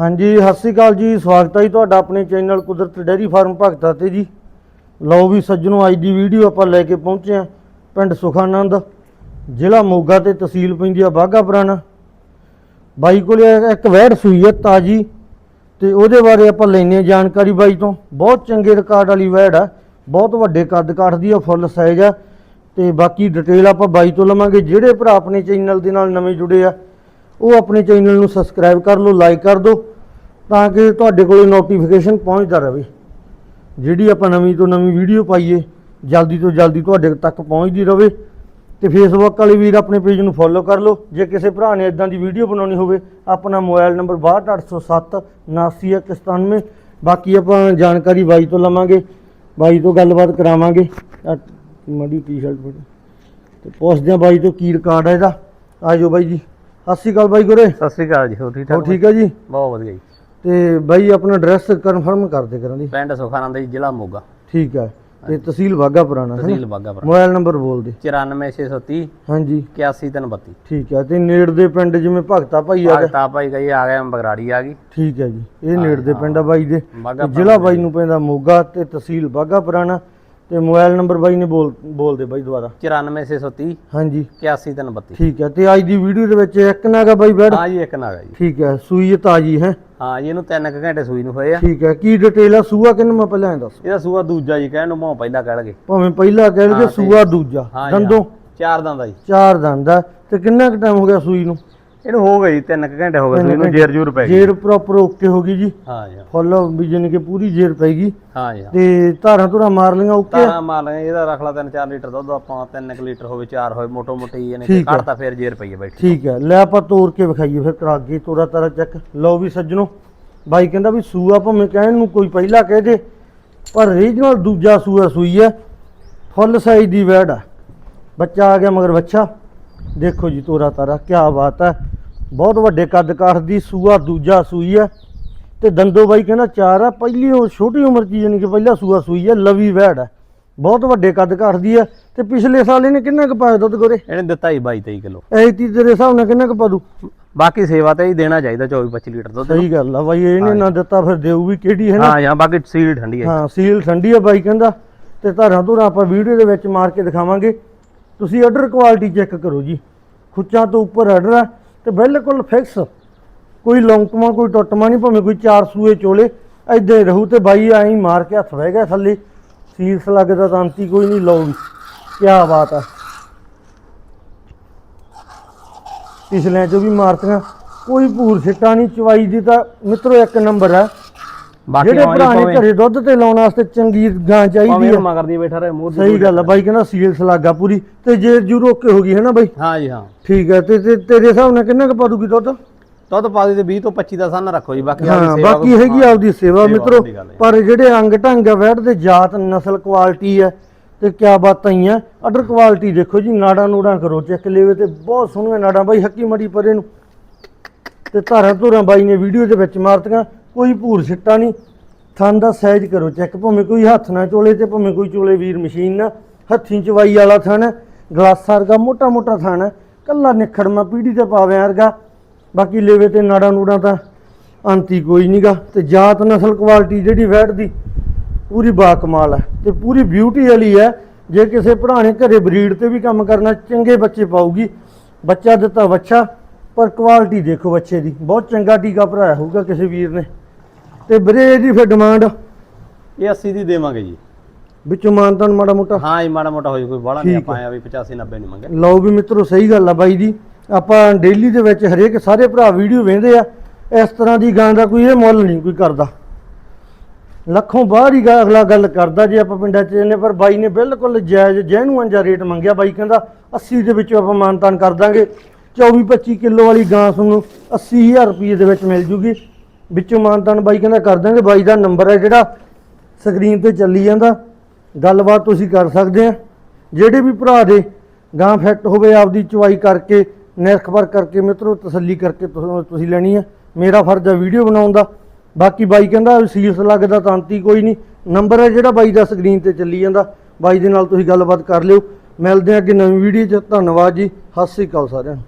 ਹਾਂਜੀ, ਸਤਿ ਸ਼੍ਰੀ ਅਕਾਲ ਜੀ। ਸਵਾਗਤ ਹੈ ਜੀ ਤੁਹਾਡਾ ਆਪਣੇ ਚੈਨਲ ਕੁਦਰਤ ਡੇਅਰੀ ਫਾਰਮ ਭਗਤਾ ਤੇ ਜੀ। ਲਓ ਵੀ ਸੱਜਣੋ, ਅੱਜ ਦੀ ਵੀਡੀਓ ਆਪਾਂ ਲੈ ਕੇ ਪਹੁੰਚੇ ਆ ਪਿੰਡ ਸੁਖਾਨੰਦ, ਜ਼ਿਲ੍ਹਾ ਮੋਗਾ ਤੇ ਤਹਿਸੀਲ ਪੈਂਦੀ ਆ ਬਾਘਾ ਪੁਰਾਣਾ। ਬਾਈ ਕੋਲੇ ਇੱਕ ਵੈੜ ਸੂਈ ਹੈ ਤਾਜੀ ਤੇ ਉਹਦੇ ਬਾਰੇ ਆਪਾਂ ਲੈਨੇ ਆ ਜਾਣਕਾਰੀ ਬਾਈ ਤੋਂ। ਬਹੁਤ ਚੰਗੇ ਰਿਕਾਰਡ ਵਾਲੀ ਵੈੜ ਆ, ਬਹੁਤ ਵੱਡੇ ਕੱਦ ਕਾਠ ਦੀ ਆ, ਫੁੱਲ ਸਾਈਜ਼ ਆ। ਤੇ ਬਾਕੀ ਡਿਟੇਲ ਆਪਾਂ ਬਾਈ ਤੋਂ ਲਵਾਂਗੇ। ਜਿਹੜੇ ਭਰਾ ਆਪਣੇ ਚੈਨਲ ਦੇ ਨਾਲ ਨਵੇਂ ਜੁੜੇ ਆ, ਉਹ ਆਪਣੇ ਚੈਨਲ ਨੂੰ ਸਬਸਕ੍ਰਾਈਬ ਕਰ ਲਓ ਲਾਈਕ ਕਰ ਦਿਓ। ਤਾਂ ਕਿ ਤੁਹਾਡੇ ਕੋਲੇ ਨੋਟੀਫਿਕੇਸ਼ਨ ਪਹੁੰਚਦਾ ਰਹੇ। ਜਿਹੜੀ ਆਪਾਂ ਨਵੀਂ ਤੋਂ ਨਵੀਂ ਵੀਡੀਓ ਪਾਈਏ ਜਲਦੀ ਤੋਂ ਜਲਦੀ ਤੁਹਾਡੇ ਤੱਕ ਪਹੁੰਚਦੀ ਰਹੇ। ਤੇ ਫੇਸਬੁੱਕ ਵਾਲੇ ਵੀਰ ਆਪਣੇ ਪੇਜ ਨੂੰ ਫੋਲੋ ਕਰ ਲਓ। ਜੇ ਕਿਸੇ ਭਰਾ ਨੇ ਇਦਾਂ ਦੀ ਵੀਡੀਓ ਬਣਾਉਣੀ ਹੋਵੇ ਆਪਣਾ ਮੋਬਾਈਲ ਨੰਬਰ 62807 7991 ਬਾਕੀ ਆਪਾਂ ਜਾਣਕਾਰੀ ਬਾਈ ਤੋਂ ਲਵਾਂਗੇ ਬਾਈ ਤੋਂ ਗੱਲਬਾਤ ਕਰਾਵਾਂਗੇ। ਮੜੀ ਟੀ-ਸ਼ਰਟ ਫੜ। ਤੇ ਪੁੱਛਦੇ ਆ ਬਾਈ ਤੋਂ ਕੀ ਰਿਕਾਰਡ ਹੈ ਇਹਦਾ। ਆਜੋ ਬਾਈ ਜੀ। ਸਤਿ ਸ਼੍ਰੀ ਅਕਾਲ ਬਾਈ ਗੁਰੇ। ਸਤਿ ਸ੍ਰੀ ਅਕਾਲ ਜੀ ਹੋ ਠੀਕ ਹੋ ਠਾਕ ਠੀਕ ਹੈ ਜੀ? ਬਹੁਤ ਵਧੀਆ ਜੀ। ਤੇ ਬਾਈ ਆਪਣਾ ਐਡਰੈਸ ਕਨਫਰਮ ਕਰ ਦੇ ਕਰਾਂ ਦੀ ਪਿੰਡ ਸੁਖਾਨੰਦ ਜੀ ਜ਼ਿਲ੍ਹਾ ਮੋਗਾ। ਠੀਕ ਹੈ। ਤੇ ਤਹਿਸੀਲ ਬਾਗਾ ਪੁਰਾਣਾ ਹੈ ਤਹਿਸੀਲ ਬਾਗਾਪੁਰ ਮੋਬਾਈਲ ਨੰਬਰ ਬੋਲ ਦੇ। 94630 ਹਾਂਜੀ। 8132 ਠੀਕ ਹੈ। ਤੇ ਨੇੜ ਦੇ ਪਿੰਡ ਜਿਵੇਂ ਭਗਤਾ ਭਾਈ ਆ ਭਗਤਾ ਭਾਈ ਗਈ ਆ ਗਿਆ ਬਗਰਾੜੀ ਆ ਗਈ। ਠੀਕ ਹੈ ਜੀ। ਇਹ ਨੇੜ ਦੇ ਪਿੰਡ ਆ ਬਾਈ ਦੇ। ਬਾਗਾ ਜ਼ਿਲ੍ਹਾ ਬਾਈ ਨੂੰ ਪੈਂਦਾ ਮੋਗਾ ਤੇ ਤਹਿਸੀਲ ਬਾਗਾ ਪੁਰਾਣਾ। ਤੇ ਮੋਬਾਈਲ ਨੰਬਰ ਬਾਈ ਨੇ ਬੋਲ ਬੋਲ ਦੇ ਬਾਈ ਦੁਬਾਰਾ। 94630 ਹਾਂਜੀ। 8132 ਠੀਕ ਹੈ ਤੇ ਅੱਜ ਦੀ ਵੀਡੀਓ ਦੇ ਵਿੱਚ ਇੱਕ ਨਾਗਾ ਬਾਈ ਬੈਡ ਹਾਂ ਜੀ ਇੱਕ ਨਾਗਾ ਜੀ। ਠੀਕ ਹੈ ਸੂਈ ਤਾਜੀ ਹੈ। ਹਾਂ ਜੀ ਇਹਨੂੰ 3 ਘੰਟੇ ਸੂਈ ਨੂੰ ਹੋਏ ਆ। ਠੀਕ ਹੈ ਕੀ ਡਿਟੇਲ ਆ? ਸੂਆ ਕਿੰਨੂੰ ਮੈਂ ਪਹਿਲਾਂ ਦੱਸ। ਇਹਦਾ ਸੂਆ ਦੂਜਾ ਜੀ ਕਹਿਣ ਨੂੰ ਮੋਹ ਪਹਿਲਾਂ ਕਹਿ ਲਗੇ ਭਾਵੇਂ ਪਹਿਲਾ ਕਹਿ ਤੇ- ਸੂਆ ਦੂਜਾ। ਦੰਦੋਂ। ਚਾਰ ਦੰਦ ਜੀ। ਚਾਰ ਦੰਦ ਤੇ ਕਿੰਨਾ ਕੁ ਟਾਈਮ ਹੋ ਗਿਆ ਸੂਈ ਨੂੰ? ਇਹਨੂੰ ਹੋ ਗਈ 3 ਘੰਟੇ ਹੋ ਗਏ ਸੂਈ ਨੂੰ ਜੇਰ ਜੂਰ ਪੈ ਗਈ। ਜੇਰ ਪ੍ਰੋਪਰ ਓਕੇ ਹੋ ਗਈ ਜੀ। ਹਾਂ ਜੀ। ਫੁੱਲ ਵੀ ਜਾਣੀ ਕਿ ਪੂਰੀ ਜੇਰ ਪੈ ਗਈ। ਹਾਂ ਜੀ। ਤੇ ਧਾਰਾਂ ਧੁਰਾਂ ਮਾਰ ਲਈਆਂ ਓਕੇ ਤਾਰਾਂ ਮਾਰ ਲਏ ਇਹਦਾ ਰੱਖ ਲਾ 3-4 ਲੀਟਰ ਦੁੱਧ ਆਪਾਂ 3 ਲੀਟਰ ਹੋਵੇ 4 ਹੋਵੇ ਮੋਟੋ ਮੋਟੀ ਇਹਨੇ ਹੈ। ਕੱਢਤਾ ਫਿਰ ਜੇਰ ਪਈ ਹੈ ਬੈਠੀ। ਠੀਕ ਹੈ। ਲੈ ਆਪਾਂ ਤੋੜ ਕੇ ਵਿਖਾਈਏ ਫਿਰ ਕਰਾ ਕੇ ਤੋਰਾ ਤਾਰਾ ਚੱਕ। ਲਓ ਵੀ ਸੱਜਣੋ ਬਾਈ ਕਹਿੰਦਾ ਵੀ ਸੂਆ ਭਾਵੇਂ ਕਹਿਣ ਨੂੰ ਕੋਈ ਪਹਿਲਾਂ ਕਹਿ ਦੇ ਪਰ ਰੀਜਨਲ ਦੂਜਾ ਸੂਆ ਸੂਈ ਹੈ। ਫੁੱਲ ਸਾਈਜ਼ ਦੀ ਵੈੜ ਆ। ਬੱਚਾ ਆ ਗਿਆ ਮਗਰ ਬੱਚਾ ਦੇਖੋ ਜੀ ਤੋਰਾ ਤਾਰਾ ਕੀ ਬਾਤ ਹੈ। ਬਹੁਤ ਵੱਡੇ ਕੱਦ ਕਾਠ ਦੀ ਸੂਆ ਦੂਜਾ ਸੂਈ ਹੈ ਤੇ ਦੰਦੋ ਬਾਈ ਕਹਿੰਦਾ ਚਾਰ ਆ ਪਹਿਲੀ ਉਹ ਛੋਟੀ ਉਮਰ ਚ ਯਾਨੀ ਕਿ ਪਹਿਲਾ ਸੂਆ ਸੂਈ ਹੈ ਲਵੀ ਵੈੜ ਹੈ। ਬਹੁਤ ਵੱਡੇ ਕੱਦ ਕਾਠ ਦੀ ਹੈ ਤੇ ਪਿਛਲੇ ਸਾਲ ਇਹਨੇ ਕਿੰਨਾ ਕੁ ਪਾਇਆ ਦੁੱਧ ਗੋਰੇ? ਇਹਨੇ ਦਿੱਤਾ ਹੀ 22-23 ਕਿਲੋ। ਐ ਤੀ ਤੇਰੇ ਹਿਸਾਬ ਨਾਲ ਕਿੰਨਾ ਕੁ ਪਾ ਦੂ ਬਾਕੀ ਸੇਵਾ ਤੇ ਹੀ ਦੇਣਾ ਚਾਹੀਦਾ 24-25 ਲੀਟਰ ਦੁੱਧ ਸਹੀ ਗੱਲ ਆ ਬਾਈ ਇਹਨੇ ਨਾ ਦਿੱਤਾ ਫਿਰ ਦੇਊ ਵੀ ਕਿਹੜੀ ਹੈ ਨਾ? ਹਾਂ ਜਾਂ ਬਾਕੀ ਸੀਲ ਠੰਡੀ ਹੈ। ਹਾਂ ਸੀਲ ਠੰਡੀ ਆ ਬਾਈ ਕਹਿੰਦਾ ਤੇ ਧਾਰਾਂ ਧੁਰਾਂ ਆਪਾਂ ਵੀਡੀਓ ਦੇ ਵਿੱਚ ਮਾਰ ਕੇ ਦਿਖਾਵਾਂਗੇ। ਤੁਸੀਂ ਆਰਡਰ ਕੁਆਲਿਟੀ ਚੈੱਕ ਕਰੋ ਜੀ। ਖੁੱਚਾਂ ਤੋਂ ਉੱਪਰ ਆਰਡਰ ਆ। ਤੇ ਬਿਲਕੁਲ ਫਿਕਸ। ਕੋਈ ਲੌਂਕਮਾ ਕੋਈ ਟੁੱਟਮਾ ਨਹੀਂ, ਭਾਵੇਂ ਕੋਈ ਚਾਰ ਸੂਏ ਚੋਲੇ ਐਦਾਂ ਹੀ ਰਹੂ ਤੇ ਬਾਈ ਐਂ ਮਾਰ ਕੇ ਹੱਥ ਬਹਿ ਗਿਆ ਥੱਲੇ। ਸੀਲਸ ਲੱਗਦਾ ਤਾਂ ਅੰਤੀ ਕੋਈ ਨਹੀਂ ਲਓ ਵੀ ਕੀ ਬਾਤ ਆ। ਪਿਛਲੇ ਚੋਂ ਵੀ ਮਾਰਤੀਆਂ। ਕੋਈ ਭੂਰ ਛਿੱਟਾ ਨਹੀਂ, ਚਵਾਈ ਦੀ ਤਾਂ ਮਿੱਤਰੋ ਇੱਕ ਨੰਬਰ ਆ। ਬਾਕੀ ਜਿਹੜੇ ਭਰਾ ਨੇ ਘਰੇ ਦੁੱਧ ਤੇ ਲਾਉਣ ਵਾਸਤੇ ਚੰਗੀ ਗਾਂ ਚਾਹੀਦੀ ਹੈ। ਮਗਰ ਦੀ ਬੈਠਾ ਰਹੇ ਦੀ ਸਹੀ ਗੱਲ ਆ ਬਾਈ ਕਹਿੰਦਾ ਸੀਲਸ ਲੱਗਾ ਪੂਰੀ। ਤੇ ਜੇ ਜੂ ਓਕੇ ਹੋ ਗਈ ਹੈ ਨਾ ਬਾਈ? ਹਾਂ ਜੀ ਹਾਂ। ਠੀਕ ਹੈ ਤੇ ਤੇਰੇ ਹਿਸਾਬ ਨਾਲ ਕਿੰਨਾ ਕੁ ਪਾ ਦੂਗੀ ਦੁੱਧ? ਦੁੱਧ ਪਾ ਦੇ ਤੇ 20 ਤੋਂ 25 ਦਾ ਸਾਨ ਰੱਖੋ ਜੀ ਬਾਕੀ ਹਾਂ ਆਪਦੀ ਸੇਵਾ ਬਾਕੀ ਹੈਗੀ ਆਪਦੀ ਸੇਵਾ ਮਿੱਤਰੋ ਹੈ। ਪਰ ਜਿਹੜੇ ਅੰਗ ਢੰਗ ਆ ਵੈੜ ਦੇ ਜਾਤ ਨਸਲ ਕੁਆਲਿਟੀ ਹੈ ਤੇ ਕਿਆ ਬਾਤਾਂ ਹੀ ਆ ਅਡਰ ਕੁਆਲਿਟੀ ਦੇਖੋ ਜੀ ਨਾੜਾਂ ਨੂੜਾਂ ਕਰੋ ਚੈੱਕ ਲੈਵੇ ਤੇ ਬਹੁਤ ਸੋਹਣੀਆਂ ਨਾੜਾਂ ਬਾਈ ਹੱਕੀ ਮੜੀ ਪਰੇ ਨੂੰ। ਤੇ ਧਾਰਾਂ ਧੁਰਾਂ ਬਾਈ ਨੇ ਵੀਡੀਓ ਦੇ ਵਿੱਚ ਮਾਰਤੀਆਂ ਕੋਈ ਭੂਰ ਸਿੱਟਾ ਨਹੀਂ। ਥਣ ਦਾ ਸਾਈਜ਼ ਕਰੋ ਚੈੱਕ। ਭਾਵੇਂ ਕੋਈ ਹੱਥ ਨਾਲ ਚੋਲੇ ਤੇ ਭਾਵੇਂ ਕੋਈ ਚੋਲੇ ਵੀਰ ਮਸ਼ੀਨ ਨਾਲ ਹੱਥੀਂ ਚਵਾਈ ਵਾਲਾ ਥਣ ਹੈ, ਗਲਾਸਾ ਵਰਗਾ ਮੋਟਾ ਮੋਟਾ ਥਣ। ਹੈ, ਕੱਲਾ ਨਿਖੜਮਾ ਪੀੜੀ ਤੇ ਪਾਵੇ ਵਰਗਾ। ਬਾਕੀ ਲੇਵੇ ਤੇ ਨਾੜਾਂ ਨੂੜਾਂ ਤਾਂ ਅੰਤੀ ਕੋਈ ਨਹੀਂਗਾ ਤੇ ਜਾਤ ਨਸਲ ਕੁਆਲਿਟੀ ਜਿਹੜੀ ਵੈੜ ਦੀ ਪੂਰੀ ਬਾ ਕਮਾਲ ਹੈ। ਤੇ ਪੂਰੀ ਬਿਊਟੀ ਵਾਲੀ ਹੈ। ਜੇ ਕਿਸੇ ਭਰਾ ਨੇ ਘਰੇ ਬਰੀਡ ਤੇ ਵੀ ਕੰਮ ਕਰਨਾ ਚੰਗੇ ਬੱਚੇ ਪਾਊਗੀ। ਬੱਚਾ ਦਿੱਤਾ ਬੱਚਾ ਪਰ ਕੁਆਲਿਟੀ ਦੇਖੋ ਬੱਚੇ ਦੀ। ਬਹੁਤ ਚੰਗਾ ਟੀਕਾ ਭਰਾਇਆ ਹੋਊਗਾ ਕਿਸੇ ਵੀਰ ਨੇ। ਤੇ ਵੀਰੇ ਇਹਦੀ ਫਿਰ ਡਿਮਾਂਡ ਇਹ 80 ਦੀ ਦੇਵਾਂਗੇ ਜੀ। ਵਿੱਚੋਂ ਮਾਨਤਾਨ ਮਾੜਾ ਮੋਟਾ? ਹਾਂ ਜੀ ਮਾੜਾ ਮੋਟਾ ਹੋ ਜੀ ਕੋਈ ਬਾਹਲਾ ਨਹੀਂ ਆਪਾਂ ਆ ਵੀ 85 90 ਨਹੀਂ ਮੰਗੇ। ਲਓ ਵੀ ਮਿੱਤਰੋ ਸਹੀ ਗੱਲ ਆ ਬਾਈ ਦੀ ਆਪਾਂ ਡੇਲੀ ਦੇ ਵਿੱਚ ਹਰੇਕ ਸਾਰੇ ਭਰਾ ਵੀਡੀਓ ਵੇਖਦੇ ਆ। ਇਸ ਤਰ੍ਹਾਂ ਦੀ ਗਾਂ ਦਾ ਕੋਈ ਇਹ ਮੁੱਲ ਨਹੀਂ ਕੋਈ ਕਰਦਾ। ਲੱਖੋਂ ਬਾਹਰ ਹੀ ਅਗਲਾ ਗੱਲ ਕਰਦਾ ਜੇ ਆਪਾਂ ਪਿੰਡਾਂ 'ਚ ਜਾਂਦੇ ਪਰ ਬਾਈ ਨੇ ਬਿਲਕੁਲ ਜਾਇਜ਼ ਜੈਨੂਅਨ ਜਿਹਾ ਰੇਟ ਮੰਗਿਆ। ਬਾਈ ਕਹਿੰਦਾ 80 ਦੇ ਵਿੱਚੋਂ ਆਪਾਂ ਮਾਨਤਾਨ ਕਰ ਦਾਂਗੇ। 24 25 ਕਿਲੋ ਵਾਲੀ ਗਾਂ ਤੁਹਾਨੂੰ 80000 ਰੁਪਏ ਦੇ ਵਿੱਚ ਮਿਲ ਜੂਗੀ। ਵਿੱਚੋਂ ਮਾਨਤਾਨ ਬਾਈ ਕਹਿੰਦਾ ਕਰ ਦਾਂਗੇ ਬਾਈ ਦਾ ਨੰਬਰ ਹੈ ਜਿਹੜਾ ਸਕਰੀਨ ਤੇ ਚੱਲੀ ਜਾਂਦਾ। ਗੱਲਬਾਤ ਤੁਸੀਂ ਕਰ ਸਕਦੇ ਆ। ਜਿਹੜੇ ਵੀ ਭਰਾ ਦੇ ਗਾਂ ਫਿੱਟ ਹੋਵੇ, ਆਪਦੀ ਚੁਆਈ ਕਰਕੇ ਨਿਰਖਬਰ ਕਰਕੇ, ਮਿੱਤਰੋ, ਤਸੱਲੀ ਕਰਕੇ ਤੁਸ- ਤੁਸੀਂ ਲੈਣੀ ਆ। ਮੇਰਾ ਫਰਜ਼ ਆ ਵੀਡੀਓ ਬਣਾਉਣ ਦਾ। ਬਾਕੀ ਬਾਈ ਕਹਿੰਦਾ ਸੀਸ ਲੱਗਦਾ ਤਾਂਤੀ ਕੋਈ ਨਹੀਂ। ਨੰਬਰ ਹੈ ਜਿਹੜਾ ਬਾਈ ਦਾ ਸਕਰੀਨ ਤੇ ਚੱਲੀ ਜਾਂਦਾ। ਬਾਈ ਦੇ ਨਾਲ ਤੁਸੀਂ ਗੱਲਬਾਤ ਕਰ ਲਿਓ। ਮਿਲਦੇ ਆ ਅੱਗੇ ਨਵੀਂ ਵੀਡੀਓ 'ਚ। ਧੰਨਵਾਦ ਜੀ। ਸਤਿ ਸ੍ਰੀ ਅਕਾਲ ਸਾਰਿਆਂ ਨੂੰ।